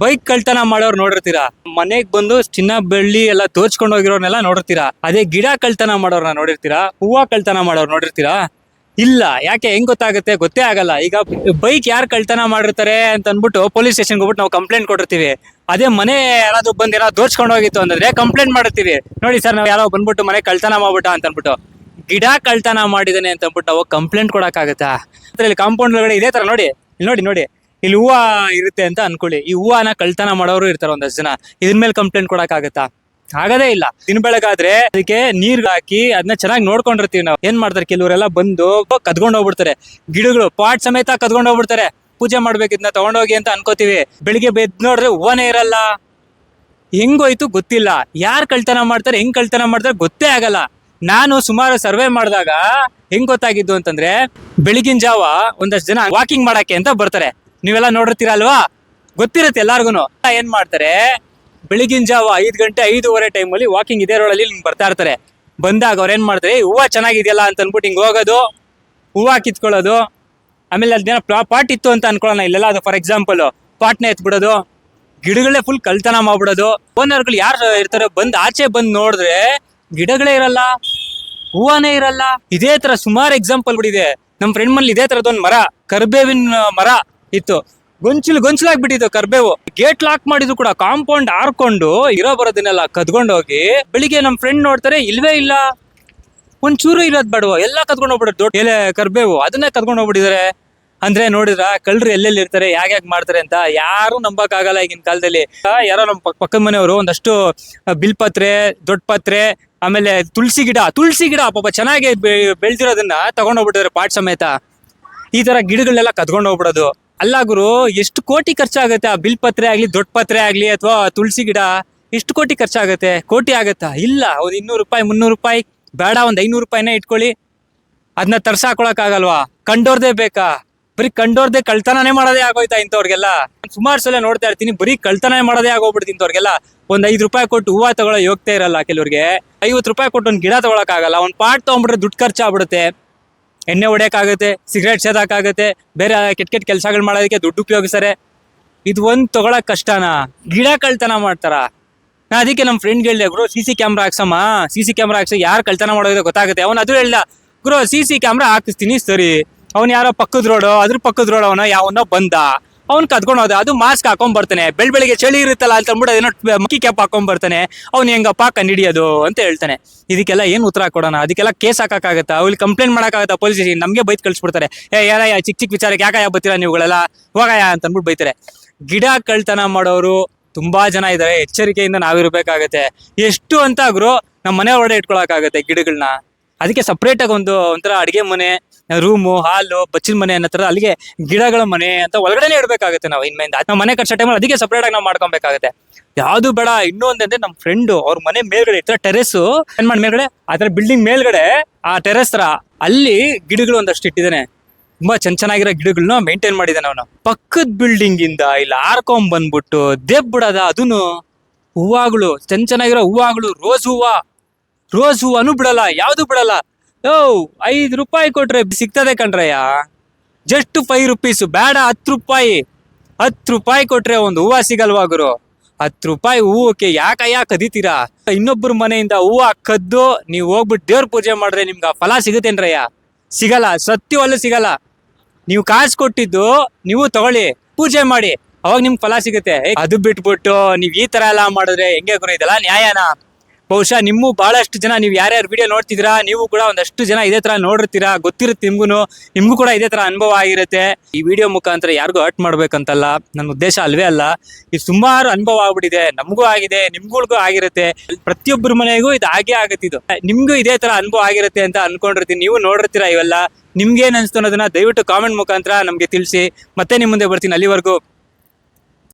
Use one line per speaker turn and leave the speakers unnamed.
Bike ಕಳ್ತನ ಮಾಡೋರು ನೋಡಿರ್ತೀರಾ? ಮನೆಗ್ ಬಂದು ಚಿನ್ನ, ಬೆಳ್ಳಿ ಎಲ್ಲ ತೋಚ್ಕೊಂಡು ಹೋಗಿರೋರ್ನೆಲ್ಲ ನೋಡಿರ್ತೀರಾ? ಅದೇ ಗಿಡ ಕಳ್ತನ ಮಾಡೋರ್ನ ನೋಡಿರ್ತೀರಾ? ಹೂವ ಕಳ್ತನ ಮಾಡೋರು ನೋಡಿರ್ತೀರಾ? ಇಲ್ಲ, ಯಾಕೆ ಹೆಂಗ್ ಗೊತ್ತಾಗುತ್ತೆ? ಗೊತ್ತೇ ಆಗಲ್ಲ. ಈಗ ಬೈಕ್ ಯಾರು ಕಳ್ತನ ಮಾಡಿರ್ತಾರೆ ಅಂತ ಅಂದ್ಬಿಟ್ಟು ಪೊಲೀಸ್ ಸ್ಟೇಷನ್ಗೆ ಹೋಗ್ಬಿಟ್ಟು ನಾವು ಕಂಪ್ಲೇಂಟ್ ಕೊಟ್ಟಿರ್ತೀವಿ. ಅದೇ ಮನೆ ಯಾರಾದ್ರೂ ಬಂದು ಏನಾದ್ರು ದೋಚ್ಕೊಂಡು ಹೋಗಿತ್ತು ಅಂದ್ರೆ ಕಂಪ್ಲೇಂಟ್ ಮಾಡಿರ್ತೀವಿ. ನೋಡಿ ಸರ್, ನಾವು ಯಾರೋ ಬಂದ್ಬಿಟ್ಟು ಮನೆ ಕಳ್ತನ ಮಾಡ್ಬಿಟ್ಟ ಅಂತ ಅಂದ್ಬಿಟ್ಟು ಗಿಡ ಕಳ್ತನ ಮಾಡಿದಾನೆ ಅಂತ ಅಂದ್ಬಿಟ್ಟು ಅವಾಗ ಕಂಪ್ಲೇಂಟ್ ಕೊಡಕ್ಕಾಗತ್ತಾ? ಇಲ್ಲಿ ಕಾಂಪೌಂಡ್ ಒಳಗಡೆ ಇದೇ ತರ ನೋಡಿ. ಇಲ್ಲಿ ನೋಡಿ ನೋಡಿ. ಇಲ್ಲಿ ಹೂವು ಇರುತ್ತೆ ಅಂತ ಅನ್ಕೊಳ್ಳಿ. ಈ ಹೂವನ ಕಳ್ತನ ಮಾಡೋರು ಇರ್ತಾರೆ ಒಂದಷ್ಟು ಜನ. ಇದ್ರ ಮೇಲೆ ಕಂಪ್ಲೇಂಟ್ ಕೊಡಕ್ಕಾಗತ್ತಾ ಆಗದೇ ಇಲ್ಲ. ದಿನ ಬೆಳಗಾದ್ರೆ ಅದಕ್ಕೆ ನೀರ್ ಹಾಕಿ ಅದನ್ನ ಚೆನ್ನಾಗಿ ನೋಡ್ಕೊಂಡಿರ್ತೀವಿ ನಾವು. ಏನ್ ಮಾಡ್ತಾರೆ? ಕೆಲವರೆಲ್ಲ ಬಂದು ಕದ್ಕೊಂಡು ಹೋಗ್ಬಿಡ್ತಾರೆ. ಗಿಡಗಳು, ಪಾಟ್ ಸಮೇತ ಕದ್ಕೊಂಡು ಹೋಗ್ಬಿಡ್ತಾರೆ. ಪೂಜೆ ಮಾಡ್ಬೇಕು ಇದನ್ನ ತಗೊಂಡೋಗಿ ಅಂತ ಅನ್ಕೋತೀವಿ. ಬೆಳಿಗ್ಗೆ ಬೆದ್ ನೋಡಿದ್ರೆ ಹೂವನೇ ಇರಲ್ಲ. ಹೆಂಗೋಯ್ತು ಗೊತ್ತಿಲ್ಲ. ಯಾರ್ ಕಳ್ತನ ಮಾಡ್ತಾರೆ, ಹೆಂಗ್ ಕಳ್ತನ ಮಾಡ್ತಾರೆ ಗೊತ್ತೇ ಆಗಲ್ಲ. ನಾನು ಸುಮಾರು ಸರ್ವೆ ಮಾಡಿದಾಗ ಹೆಂಗ್ ಗೊತ್ತಾಗಿದ್ದು ಅಂತಂದ್ರೆ, ಬೆಳಗಿನ ಜಾವ ಒಂದಷ್ಟು ಜನ ವಾಕಿಂಗ್ ಮಾಡಕ್ಕೆ ಅಂತ ಬರ್ತಾರೆ. ನೀವೆಲ್ಲ ನೋಡಿರ್ತೀರ ಅಲ್ವಾ ಗೊತ್ತಿರುತ್ತೆ ಎಲ್ಲಾರ್ಗು ಏನ್ ಮಾಡ್ತಾರೆ? ಬೆಳಗಿನ ಜಾವ ಐದು ಗಂಟೆ ಐದೂವರೆ ಟೈಮಲ್ಲಿ ವಾಕಿಂಗ್ ಇದೇ ರೋಡಲ್ಲಿ ಹಿಂಗ್ ಬರ್ತಾ ಇರ್ತಾರೆ. ಬಂದಾಗ ಅವ್ರು ಏನ್ ಮಾಡ್ತಾರೆ? "ಏ, ಹೂವ ಚೆನ್ನಾಗಿದೆಯಲ್ಲ ಅಂತ ಅನ್ಬಿಟ್ಟು ಹಿಂಗ್ ಹೋಗೋದು ಹೂವ ಕಿತ್ಕೊಳ್ಳೋದು ಆಮೇಲೆ ಅದೇನೋ ಪಾಟ್ ಇತ್ತು ಅಂತ ಅನ್ಕೊಳ್ಳೋಣ ಇಲ್ಲೆಲ್ಲ. ಅದು ಫಾರ್ ಎಕ್ಸಾಂಪಲ್ ಪಾಟ್ನ ಎತ್ಬಿಡೋದು ಗಿಡಗಳೇ ಫುಲ್ ಕಳ್ತನ ಮಾಡ್ಬಿಡೋದು. ಓನರ್ಗಳು ಯಾರು ಇರ್ತಾರೆ ಬಂದು ಆಚೆ ಬಂದು ನೋಡಿದ್ರೆ ಗಿಡಗಳೇ ಇರಲ್ಲ ಹೂವನೇ ಇರಲ್ಲ. ಇದೇ ತರ ಸುಮಾರು ಎಕ್ಸಾಂಪಲ್ ಬಿಡಿದೆ ನಮ್ ಫ್ರೆಂಡ್ ಮನೇಲಿ ಇದೇ ತರದೊಂದು ಮರ ಕರ್ಬೇವಿನ ಮರ. ಇತ್ತು. ಗೊಂಚಲು ಗೊಂಚಲಾಗ್ಬಿಟ್ಟಿತ್ತು ಕರ್ಬೇವು. ಗೇಟ್ ಲಾಕ್ ಮಾಡಿದ್ರು ಕೂಡ ಕಾಂಪೌಂಡ್ ಹಾರ್ಕೊಂಡು ಇರೋ ಬರೋದನ್ನೆಲ್ಲ ಕದ್ಕೊಂಡು ಹೋಗಿ, ಬೆಳಿಗ್ಗೆ ನಮ್ ಫ್ರೆಂಡ್ ನೋಡ್ತಾರೆ, ಇಲ್ವೇ ಇಲ್ಲ. ಒಂಚೂರು ಇರೋದ್ ಬೇಡವ, ಎಲ್ಲ ಕದ್ಕೊಂಡು ಹೋಗ್ಬಿಡೋದು. ದೊಡ್ಡ ಎಲೆ, ಕರ್ಬೇವು, ಅದನ್ನೇ ಕದ್ಕೊಂಡು ಹೋಗ್ಬಿಟ್ಟಿದ್ದಾರೆ ಅಂದ್ರೆ ನೋಡಿದ್ರ, ಕಳ್ಳರು ಎಲ್ಲೆಲ್ಲಿ ಇರ್ತಾರೆ, ಯಾಕೆ ಯಾಕೆ ಮಾಡ್ತಾರೆ ಅಂತ ಯಾರು ನಂಬಕ್ ಆಗಲ್ಲ ಈಗಿನ ಕಾಲದಲ್ಲಿ. ಯಾರೋ ನಮ್ಮ ಪಕ್- ಪಕ್ಕದ ಮನೆಯವರು ಒಂದಷ್ಟು ಬಿಲ್ ಪತ್ರೆ ದೊಡ್ಡ ಪತ್ರೆ ಆಮೇಲೆ ತುಳಸಿ ಗಿಡ ತುಳಸಿ ಗಿಡ ಪಾಪ ಚೆನ್ನಾಗಿ ಬೆಳ್ದಿರೋದನ್ನ ತಗೊಂಡ್ ಹೋಗ್ಬಿಟ್ಟಿದ್ದಾರೆ ಪಾಟ್ ಸಮೇತ. ಈ ತರ ಗಿಡಗಳನ್ನೆಲ್ಲ ಕದ್ಕೊಂಡು ಹೋಗ್ಬಿಡೋದು. ಅಲ್ಲ ಗುರು, ಎಷ್ಟು ಕೋಟಿ ಖರ್ಚಾಗುತ್ತೆ? ಆ ಬಿಲ್ ಪತ್ರೆ ಆಗ್ಲಿ, ದೊಡ್ಡ ಪತ್ರೆ ಆಗ್ಲಿ ಅಥವಾ ತುಳಸಿ ಗಿಡ ಎಷ್ಟು ಕೋಟಿ ಖರ್ಚಾಗುತ್ತೆ? ಕೋಟಿ ಆಗುತ್ತಾ? ಇಲ್ಲ. ಒಂದು ಇನ್ನೂರು ರೂಪಾಯಿ, ಮುನ್ನೂರು ರೂಪಾಯಿ, ಬೇಡ, ಒಂದು ಐನೂರು ರೂಪಾಯಿನೇ ಇಟ್ಕೊಳ್ಳಿ. ಅದನ್ನ ತರ್ಸಾಕೊಳಕ್ ಆಗಲ್ವಾ ಕಂಡೋರ್ದೇ ಬೇಕಾ? ಬರೀ ಕಂಡೋರ್ದೇ ಕಳ್ತನನೇ ಮಾಡೋದೇ ಆಗೋಯ್ತಾ ಇಂಥವ್ರಿಗೆಲ್ಲ? ಸುಮಾರು ಸಲ ನೋಡ್ತಾ ಇರ್ತೀನಿ, ಬರೀ ಕಳ್ತನೇ ಮಾಡೋದೇ ಆಗೋಗ್ಬಿಡ್ತು ಇಂಥವ್ರಿಗೆಲ್ಲ. ಒಂದ್ ಐದು ರೂಪಾಯಿ ಕೊಟ್ಟು ಹೂವು ತಗೊಳ್ಳೋ ಯೋಗ್ತಾ ಇರಲ್ಲ ಕೆಲವ್ರಿಗೆ. ಐವತ್ತು ರೂಪಾಯಿ ಕೊಟ್ಟು ಒಂದು ಗಿಡ ತಗೊಳಕ್ ಆಗಲ್ಲ ಒಂದ್ ಪಾಟ್ ತಗೊಂಡ್ಬಿಟ್ರೆ ದುಡ್ಡು ಖರ್ಚಾಗ್ಬಿಡುತ್ತೆ. ಎಣ್ಣೆ ಹೊಡೆಯೋಕ್ಕಾಗುತ್ತೆ ಸಿಗರೇಟ್ ಸೇದಕ್ಕಾಗುತ್ತೆ, ಬೇರೆ ಕೆಟ್ಟ ಕೆಟ್ಟ ಕೆಲಸಗಳು ಮಾಡೋದಕ್ಕೆ ದುಡ್ಡು ಉಪಯೋಗಿಸ್ತಾರೆ. ಇದು ಒಂದು ತೊಗೊಳಕ್ ಕಷ್ಟನಾ? ಗಿಡ ಕಳ್ತನ ಮಾಡ್ತಾರ. ನಾ ಅದಕ್ಕೆ ನಮ್ಮ ಫ್ರೆಂಡ್ ಹೇಳಿದೆ, ಗುರು ಸಿ ಸಿ ಕ್ಯಾಮ್ರಾ ಹಾಕ್ಸಮ್ಮ ಸಿ ಸಿ ಕ್ಯಾಮ್ರಾ ಹಾಕ್ಸ ಯಾರು ಕಳ್ತನ ಮಾಡೋದು ಗೊತ್ತಾಗುತ್ತೆ. ಅವನು ಅದು ಹೇಳಿದ, ಗುರು ಸಿ ಸಿ ಕ್ಯಾಮ್ರಾ ಹಾಕಿಸ್ತೀನಿ, ಸರಿ. ಅವ್ನು ಯಾರೋ ಪಕ್ಕದ ರೋಡು ಅದ್ರ ಪಕ್ಕದ ರೋಡ್ ಅವನ, ಯಾವನೋ ಬಂದ. ಅವ್ನ್ ಕದ್ಕೊಂಡು ಹೋದ. ಅದು ಮಾಸ್ಕ್ ಹಾಕೊಂಡ್ ಬರ್ತಾನೆ. ಬೆಳ್ ಬೆಳಿಗ್ಗೆ ಚಳಿ ಇರುತ್ತಲ್ಲ ಅಂತ ಅಂದ್ಬಿಟ್ಟು ಅದೇನೋ ಮಕ್ಕಿ ಕ್ಯಾಪ್ ಹಾಕೊಂಡ್ ಬರ್ತಾನೆ. ಅವ್ನು ಹೆಂಗಪ್ಪ ಕಂಡಿಡಿಯೋದು ಅಂತ ಹೇಳ್ತಾನೆ. ಇದಕ್ಕೆಲ್ಲ ಏನ್ ಉತ್ತರ ಕೊಡೋಣ? ಅದಕ್ಕೆಲ್ಲ ಕೇಸ್ ಹಾಕಕ್ಕಾಗತ್ತಾ? ಅವ್ರಿಗೆ ಕಂಪ್ಲೇಂಟ್ ಮಾಡಕ್ಕಾಗತ್ತಾ ಪೊಲೀಸ್ ಸ್ಟೇಷನ್ ನಮಗೆ ಬೈತ್ ಕಳ್ಸ್ಬಿಡ್ತಾರೆ. ಏ, ಯಾರಯ್ಯ ಚಿಕ್ಕ ಚಿಕ್ಕ ವಿಚಾರಕ್ಕೆ ಯಾಕಯ್ಯ ಬರ್ತೀರಾ ನೀವುಗಳೆಲ್ಲ? ಹೋಗಯ್ಯ ಅಂತ ಅಂದ್ಬಿಟ್ಟು ಬೈತಾರೆ. ಗಿಡ ಕಳ್ತನ ಮಾಡೋರು ತುಂಬಾ ಜನ ಇದ್ದಾರೆ ಎಚ್ಚರಿಕೆಯಿಂದ ನಾವಿರ್ಬೇಕಾಗತ್ತೆ ಎಷ್ಟು ಅಂತ ಗುರು ನಮ್ಮ ಮನೆ ಒಳಗಡೆ ಇಟ್ಕೊಳಕಾಗತ್ತೆ ಗಿಡಗಳನ್ನ ಅದಕ್ಕೆ ಸಪ್ರೇಟ್ ಆಗಿ ಒಂದು ಒಂಥರ ಅಡಿಗೆ ಮನೆ ರೂಮು, ಹಾಲು, ಬಚ್ಚಿನ ಮನೆ ಅನ್ನೋ ತರ ಅಲ್ಲಿಗೆ ಗಿಡಗಳ ಮನೆ ಅಂತ ಒಳಗಡೆನೆ ಇಡಬೇಕಾಗುತ್ತೆ ನಾವು ಇನ್ಮೇಲೆ ನಾವು ಮನೆ ಕಟ್ಸೋ ಟೈಮಲ್ಲಿ ಅದಕ್ಕೆ ಸಪ್ರೇಟ್ ಆಗಿ ನಾವು ಮಾಡ್ಕೊಬೇಕಾಗುತ್ತೆ. ಯಾವುದು ಬೇಡ ಇನ್ನೊಂದಂದ್ರೆ ನಮ್ಮ ಫ್ರೆಂಡ್ ಅವ್ರ ಮನೆ ಮೇಲ್ಗಡೆ ಇರ್ತಾರೆ ಟೆರೆಸ್ಸು ಏನ್ ಮಾಡಿ ಮೇಲ್ಗಡೆ? ಆ ಬಿಲ್ಡಿಂಗ್ ಮೇಲ್ಗಡೆ, ಆ ಟೆರೆಸ್ ತರ ಅಲ್ಲಿ ಗಿಡಗಳು ಒಂದಷ್ಟು ಇಟ್ಟಿದ್ದಾನೆ. ತುಂಬಾ ಚೆನ್ನ ಚೆನ್ನಾಗಿರೋ ಗಿಡಗಳನ್ನ ಮೇಂಟೈನ್ ಮಾಡಿದಾನೆ ಅವನು. ಪಕ್ಕದ ಬಿಲ್ಡಿಂಗ್ ಇಂದ ಇಲ್ಲಿ ಆರ್ಕೊಂಡ್ ಬಂದ್ಬಿಟ್ಟು ದೇಬ್ ಬಿಡದ ಅದನ್ನು ಹೂವಾಗಳು ಚೆನ್ನ ಚೆನ್ನಾಗಿರೋ ಹೂವಾಗಳು ರೋಸ್ ಹೂವ. ರೋಸ್ ಹೂವನು ಬಿಡಲ್ಲ, ಯಾವುದು ಬಿಡಲ್ಲ. ಓ, ಐದು ರೂಪಾಯಿ ಕೊಟ್ರೆ ಸಿಗ್ತದೆ ಕಣ್ರಯ್ಯ. ಜಸ್ಟ್ ಫೈವ್ ರುಪೀಸ್ ಬೇಡ, ಹತ್ತು ರೂಪಾಯಿ. ಹತ್ತು ರೂಪಾಯಿ ಕೊಟ್ರೆ ಒಂದು ಹೂವ ಸಿಗಲ್ವಾ ಗುರು? ಹತ್ತು ರೂಪಾಯಿ ಹೂವಕ್ಕೆ ಯಾಕ ಯಾಕೆ ಕದೀತೀರಾ? ಇನ್ನೊಬ್ಬರ ಮನೆಯಿಂದ ಹೂವ ಕದ್ದು ನೀವು ಹೋಗ್ಬಿಟ್ಟು ದೇವ್ರ ಪೂಜೆ ಮಾಡಿದ್ರೆ ನಿಮ್ಗೆ ಫಲ ಸಿಗುತ್ತೇನ್ರಯ್ಯ ಸಿಗಲ್ಲ ಸತ್ಯವಲ್ಲೂ ಸಿಗಲ್ಲ. ನೀವು ಕಾಸು ಕೊಟ್ಟಿದ್ದು ನೀವು ತಗೊಳ್ಳಿ, ಪೂಜೆ ಮಾಡಿ. ಅವಾಗ ನಿಮ್ಗೆ ಫಲ ಸಿಗುತ್ತೆ. ಅದು ಬಿಟ್ಬಿಟ್ಟು ನೀವು ಈ ಥರ ಎಲ್ಲ ಮಾಡಿದ್ರೆ ಹೆಂಗೆ ಗುರು ಇದೆಲ್ಲ ನ್ಯಾಯನಾ? ಬಹುಶಃ ನಿಮ್ಮೂ ಬಹಳಷ್ಟು ಜನ ನೀವು ಯಾರ್ಯಾರು ವಿಡಿಯೋ ನೋಡ್ತಿದ್ದೀರಾ, ನೀವು ಕೂಡ ಒಂದಷ್ಟು ಜನ ಇದೇ ತರ ನೋಡಿರ್ತೀರಾ, ಗೊತ್ತಿರುತ್ತೆ ನಿಮ್ಗೂ ನಿಮ್ಗೂ ಕೂಡ ಇದೇ ತರ ಅನುಭವ ಆಗಿರುತ್ತೆ. ಈ ವಿಡಿಯೋ ಮುಖಾಂತರ ಯಾರಿಗೂ ಹರ್ಟ್ ಮಾಡ್ಬೇಕಂತಲ್ಲ, ನನ್ನ ಉದ್ದೇಶ ಅಲ್ವೇ ಅಲ್ಲ. ಇದು ಸುಮಾರು ಅನುಭವ ಆಗ್ಬಿಟ್ಟಿದೆ, ನಮಗೂ ಆಗಿದೆ, ನಿಮ್ಗಳಿಗೂ ಆಗಿರುತ್ತೆ. ಪ್ರತಿಯೊಬ್ಬರ ಮನೆಗೂ ಇದು ಆಗೇ ಆಗುತ್ತಿದ್ದು ನಿಮ್ಗೂ ಇದೇ ತರ ಅನುಭವ ಆಗಿರುತ್ತೆ ಅಂತ ಅನ್ಕೊಂಡಿರ್ತೀನಿ, ನೀವು ನೋಡಿರ್ತೀರಾ ಇವೆಲ್ಲ. ನಿಮ್ಗೆ ಏನ್ ಅನ್ಸ್ತು ಅನ್ನೋದನ್ನ ದಯವಿಟ್ಟು ಕಾಮೆಂಟ್ ಮುಖಾಂತರ ನಮ್ಗೆ ತಿಳಿಸಿ. ಮತ್ತೆ ನಿಮ್ಮ ಮುಂದೆ ಬರ್ತೀನಿ, ಅಲ್ಲಿವರೆಗೂ.